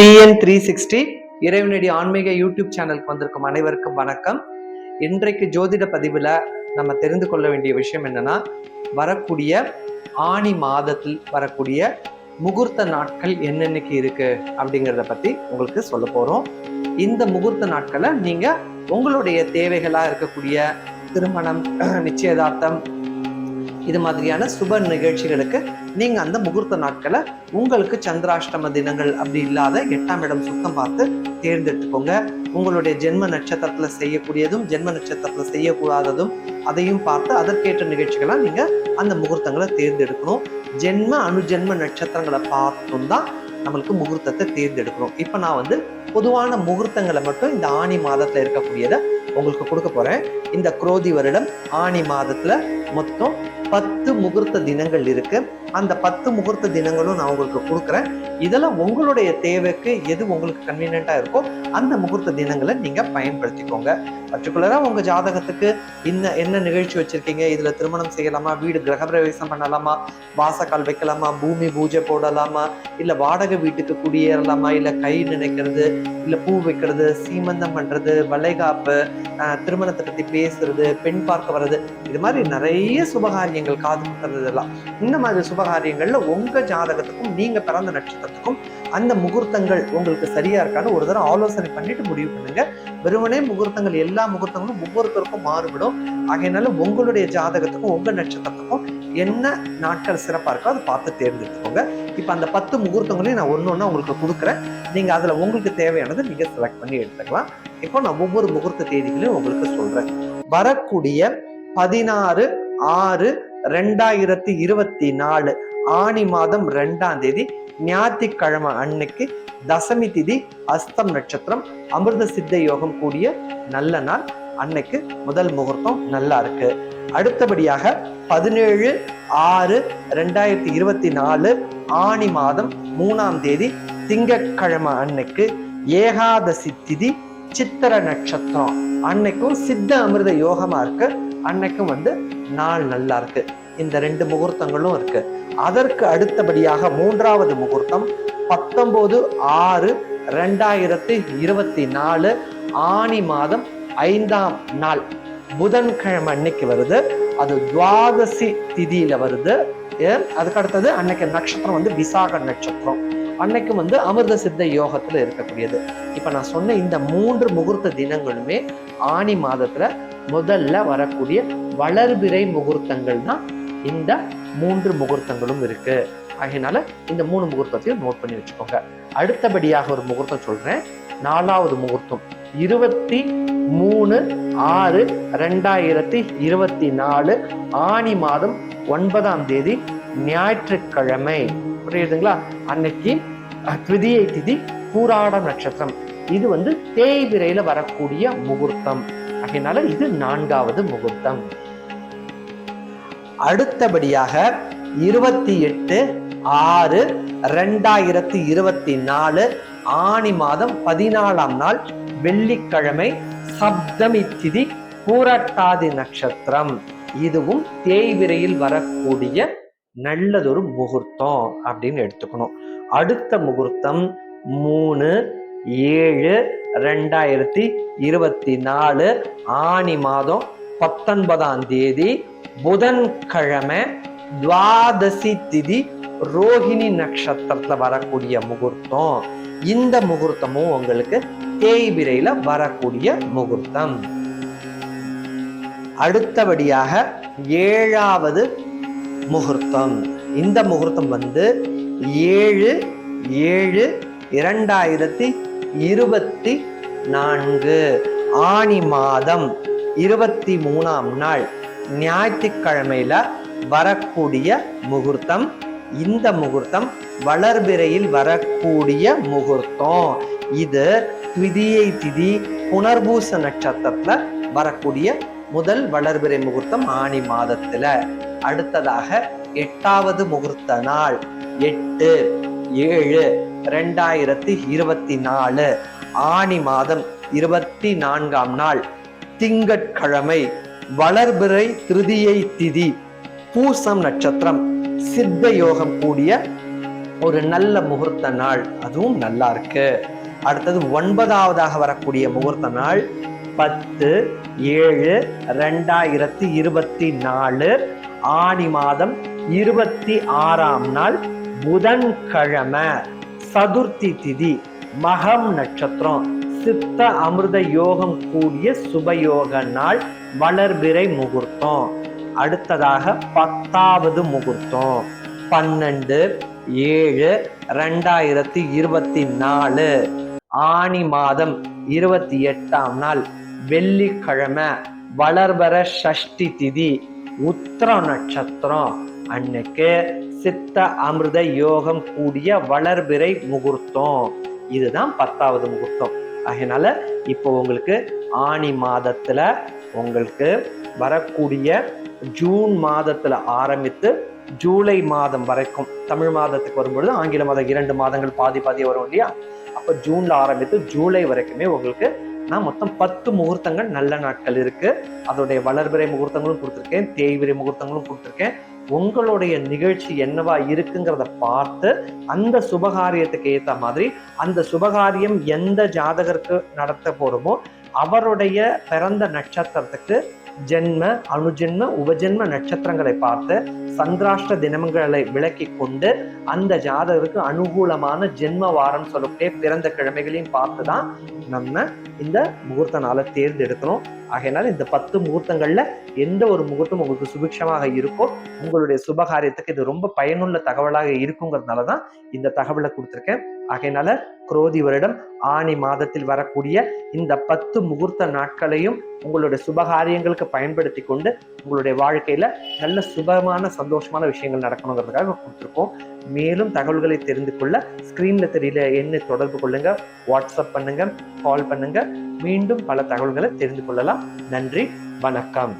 TN three sixty இறைவனடி ஆன்மீக YouTube சேனலுக்கு வந்திருக்கும் அனைவருக்கும் வணக்கம். இன்றைக்கு ஜோதிட பதிவில் நம்ம தெரிந்து கொள்ள வேண்டிய விஷயம் என்னன்னா வரக்கூடிய ஆணி மாதத்தில் வரக்கூடிய முகூர்த்த நாட்கள் என்னென்னக்கு இருக்கு அப்படிங்கிறத பத்தி உங்களுக்கு சொல்ல போறோம். இந்த முகூர்த்த நாட்களை நீங்க உங்களுடைய தேவைகளாக இருக்கக்கூடிய திருமணம் நிச்சயதார்த்தம் இது மாதிரியான சுப நிகழ்ச்சிகளுக்கு நீங்கள் அந்த முகூர்த்த நாட்களை உங்களுக்கு சந்திராஷ்டம தினங்கள் அப்படி இல்லாத எட்டாம் இடம் சுத்தம் பார்த்து தேர்ந்தெடுத்துக்கோங்க. உங்களுடைய ஜென்ம நட்சத்திரத்தில் செய்யக்கூடியதும் ஜென்ம நட்சத்திரத்தில் செய்யக்கூடாததும் அதையும் பார்த்து அதற்கேற்ற நிகழ்ச்சிகளாக நீங்கள் அந்த முகூர்த்தங்களை தேர்ந்தெடுக்கணும். ஜென்ம அணுஜென்ம நட்சத்திரங்களை பார்த்தும் தான் நம்மளுக்கு முகூர்த்தத்தை தேர்ந்தெடுக்கணும். இப்போ நான் வந்து பொதுவான முகூர்த்தங்களை மட்டும் இந்த ஆணி மாதத்தில் இருக்கக்கூடியதை உங்களுக்கு கொடுக்க போகிறேன் இந்த குரோதி வருடம் ஆணி மாதத்தில் மொத்தம் பத்து முகூர்த்த தினங்கள் இருக்கு. அந்த பத்து முகூர்த்த தினங்களும் நான் உங்களுக்கு கொடுக்குறேன். இதெல்லாம் உங்களுடைய தேவைக்கு எது உங்களுக்கு கன்வீனியண்ட்டாக இருக்கோ அந்த முகூர்த்த தினங்களை நீங்கள் பயன்படுத்திக்கோங்க. பர்டிகுலராக உங்க ஜாதகத்துக்கு இன்ன என்ன நிகழ்ச்சி வச்சிருக்கீங்க? இதில் திருமணம் செய்யலாமா? வீடு கிரகப்பிரவேசம் பண்ணலாமா? வாசக்கால் வைக்கலாமா? பூமி பூஜை போடலாமா? இல்லை வாடகை வீட்டுக்கு குடியேறலாமா? இல்லை கை நினைக்கிறது இல்லை பூ வைக்கிறது சீமந்தம் பண்ணுறது வளைகாப்பு திருமணத்தை பற்றி பேசுறது பெண் பார்க்க வர்றது இது மாதிரி நிறைய சுபகாரியம் நீங்கள் காது குத்துறதெல்லாம் இந்த மாதிரி சுபகாரியங்கள்ல உங்க ஜாதகத்துக்கும் நீங்க பிறந்த நட்சத்திரத்துக்கும் அந்த முகூர்த்தங்கள் உங்களுக்கு சரியா இருக்கான்னு ஒரு தடவை ஆலோசனை பண்ணிட்டு முடிவு பண்ணுங்க. வெறுமனே முகூர்த்தங்கள் எல்லா முகூர்த்தங்களும் ஒவ்வொருத்தருக்கும் மாறுபடும் ஆகையினால உங்களுடைய ஜாதகத்துக்கும் உங்க நட்சத்திரத்துக்கும் என்ன நாட்கள் சிறப்பா இருக்கோ அதை பார்த்து தேர்ந்தெடுத்துக்கோங்க. இப்போ அந்த பத்து முகூர்த்தங்களையும் நான் ஒன்று ஒன்றா உங்களுக்கு கொடுக்குறேன். நீங்க அதுல உங்களுக்கு தேவையானதை நீங்க செலக்ட் பண்ணி எடுத்துக்கலாம். இப்போ நான் ஒவ்வொரு முகூர்த்த தேதிகளையும் உங்களுக்கு சொல்றேன். வரக்கூடிய பதினாறு ஆறு ரெண்டாயிரத்தி இருபத்தி நாலு ஆணி மாதம் ரெண்டாம் தேதி ஞாயிற்றுக்கிழமை அன்னைக்கு தசமி திதி அஸ்தம் நட்சத்திரம் அமிர்த சித்த யோகம் கூடிய நல்ல நாள். அன்னைக்கு முதல் முகூர்த்தம் நல்லா இருக்கு. அடுத்தபடியாக பதினேழு ஆறு ரெண்டாயிரத்தி இருபத்தி நாலு ஆணி மாதம் மூணாம் தேதி திங்கட்கிழமை அன்னைக்கு ஏகாதசி திதி சித்திர நட்சத்திரம். அன்னைக்கும் சித்த அமிர்த யோகமா இருக்கு. அன்னைக்கும் வந்து நாள் நல்லா இருக்கு. இந்த ரெண்டு முகூர்த்தங்களும் இருக்கு. அதற்கு அடுத்தபடியாக மூன்றாவது முகூர்த்தம் பத்தொன்பது ஆறு ரெண்டாயிரத்தி இருபத்தி நாலு ஆணி மாதம் ஐந்தாம் நாள். புதன்கிழமை அன்னைக்கு வருது. அது துவாதசி திதியில வருது. அதுக்கு அடுத்தது அன்னைக்கு நட்சத்திரம் வந்து விசாக நட்சத்திரம். அன்னைக்கும் வந்து அமிர்த சித்த யோகத்துல இருக்கக்கூடியது. இப்ப நான் சொன்ன இந்த மூன்று முகூர்த்த தினங்களுமே ஆணி மாதத்துல முதல்ல வரக்கூடிய வளர்பிறை முகூர்த்தங்கள் தான் இந்த மூன்று முகூர்த்தங்களும் இருக்கு. அதனால இந்த மூணு முகூர்த்தத்தையும் நோட் பண்ணி வச்சுக்கோங்க. அடுத்தபடியாக ஒரு முகூர்த்தம் சொல்றேன். நாலாவது முகூர்த்தம். இருபத்தி மூணு ஆறு ரெண்டாயிரத்தி இருபத்தி நாலு ஆணி மாதம் ஒன்பதாம் தேதி ஞாயிற்றுக்கிழமை. புரியுதுங்களா? அன்னைக்கு திருதியை திதி பூராட நட்சத்திரம். இது வந்து தேய்பிரையில வரக்கூடிய முகூர்த்தம். அதனால இது நான்காவது முகூர்த்தம். அடுத்தபடியாக இருபத்தி எட்டு ஆறு ரெண்டாயிரத்தி இருபத்தி நாலு ஆணி மாதம் பதினாலாம் நாள் வெள்ளிக்கிழமை சப்தமி திதி பூரட்டாதி நட்சத்திரம். இதுவும் தேய்விரையில் வரக்கூடிய நல்லதொரு முகூர்த்தம் அப்படின்னு எடுத்துக்கணும். அடுத்த முகூர்த்தம் மூணு ஏழு ரெண்டாயிரத்தி இருபத்தி நாலு ஆணி மாதம் பத்தொன்பதாம் தேதி புதன்கிழமை துவாதசி திதி ரோஹிணி நட்சத்திரத்தில் வரக்கூடிய முகூர்த்தம். இந்த முகூர்த்தமும் உங்களுக்கு தேய்பிரையில வரக்கூடிய முகூர்த்தம். அடுத்தபடியாக ஏழாவது முகூர்த்தம். இந்த முகூர்த்தம் வந்து ஏழு ஏழு இரண்டாயிரத்தி இருபத்தி நான்கு ஆணி மாதம் இருபத்தி மூணாம் நாள் ஞாயிற்றுக்கிழமையில வரக்கூடிய முகூர்த்தம். இந்த முகூர்த்தம் வளர்பிறையில் வரக்கூடிய முகூர்த்தம். இது திதியை திதி புனர்பூச நட்சத்திரத்துல வரக்கூடிய முதல் வளர்பிறை முகூர்த்தம் ஆணி மாதத்துல. அடுத்ததாக எட்டாவது முகூர்த்த நாள் எட்டு ஏழு ரெண்டாயிரத்தி இருபத்தி நாலு ஆணி மாதம் இருபத்தி நான்காம் நாள் திங்கட்கிழமை வளர்பிறை திருதியை திதி பூசம் நட்சத்திரம் சித்த யோகம் கூடிய ஒரு நல்ல முகூர்த்த நாள். அதுவும் நல்லா இருக்கு. அடுத்தது ஒன்பதாவதாக வரக்கூடிய முகூர்த்த நாள் பத்து ஏழு ரெண்டாயிரத்தி இருபத்தி நாலு ஆணி மாதம் இருபத்தி ஆறாம் நாள் புதன்கிழமை. சதுர்த்தி திதி மகம் நட்சத்திரம் சித்த அமிர்த யோகம் கூடிய சுபயோக நாள் வளர்பிறை முகூர்த்தம். அடுத்ததாக பத்தாவது முகூர்த்தம் பன்னெண்டு ஏழு ரெண்டாயிரத்தி இருபத்தி நாலு. ஆணி மாதம் இருபத்தி எட்டாம் நாள் வெள்ளிக்கிழமை வளர்பர சஷ்டி திதி உத்திர நட்சத்திரம். அன்னைக்கு சித்த அமிர்த யோகம் கூடிய வளர்பிறை முகூர்த்தம். இதுதான் பத்தாவது முகூர்த்தம். அதனால இப்போ உங்களுக்கு ஆணி மாதத்துல உங்களுக்கு வரக்கூடிய ஜூன் மாதத்துல ஆரம்பித்து ஜூலை மாதம் வரைக்கும் தமிழ் மாதத்துக்கு வரும்பொழுது ஆங்கில மாதம் இரண்டு மாதங்கள் பாதி பாதி வரும் இல்லையா? அப்ப ஜூன்ல ஆரம்பித்து ஜூலை வரைக்குமே உங்களுக்கு நான் மொத்தம் பத்து முகூர்த்தங்கள் நல்ல நாட்கள் இருக்கு. அதோடைய வளர்பிறை முகூர்த்தங்களும் கொடுத்துருக்கேன் தேய்விரை முகூர்த்தங்களும் கொடுத்துருக்கேன். உங்களுடைய நிகழ்ச்சி என்னவா இருக்குங்கிறத பார்த்து அந்த சுபகாரியத்துக்கு ஏத்த மாதிரி அந்த சுபகாரியம் எந்த ஜாதகருக்கு நடத்த போறோமோ அவருடைய பிறந்த நட்சத்திரத்துக்கு ஜென்ம அணுஜென்ம உபஜென்ம நட்சத்திரங்களை பார்த்து சந்திராஷ்ட தினங்களை விளக்கி கொண்டு அந்த ஜாதகருக்கு அனுகூலமான ஜென்ம வாரம் சொல்லக்கூடிய பிறந்த கிழமைகளையும் பார்த்து தான் நம்ம இந்த முகூர்த்த நாளை தேர்ந்தெடுக்கணும். ஆகையினால இந்த பத்து முகூர்த்தங்கள்ல எந்த ஒரு முகூர்த்தம் உங்களுக்கு சுபிக்ஷமாக இருக்கோ உங்களுடைய சுபகாரியத்துக்கு இது ரொம்ப பயனுள்ள தகவலாக இருக்குங்கிறதுனால தான் இந்த தகவலை கொடுத்துருக்கேன். ஆகையினால குரோதி வருடம் ஆணி மாதத்தில் வரக்கூடிய இந்த பத்து முகூர்த்த நாட்களையும் உங்களுடைய சுபகாரியங்களுக்கு பயன்படுத்தி கொண்டு உங்களுடைய வாழ்க்கையில நல்ல சுபமான சந்தோஷமான விஷயங்கள் நடக்கணுங்கிறதுக்காக கொடுத்துருக்கோம். மேலும் தகவல்களை தெரிந்து கொள்ள ஸ்கிரீன்ல தெரியல என்ன தொடர்பு கொள்ளுங்க வாட்ஸ்அப் பண்ணுங்க கால் பண்ணுங்க. மீண்டும் பல தகவல்களை தெரிந்து கொள்ளலாம். நன்றி வணக்கம்.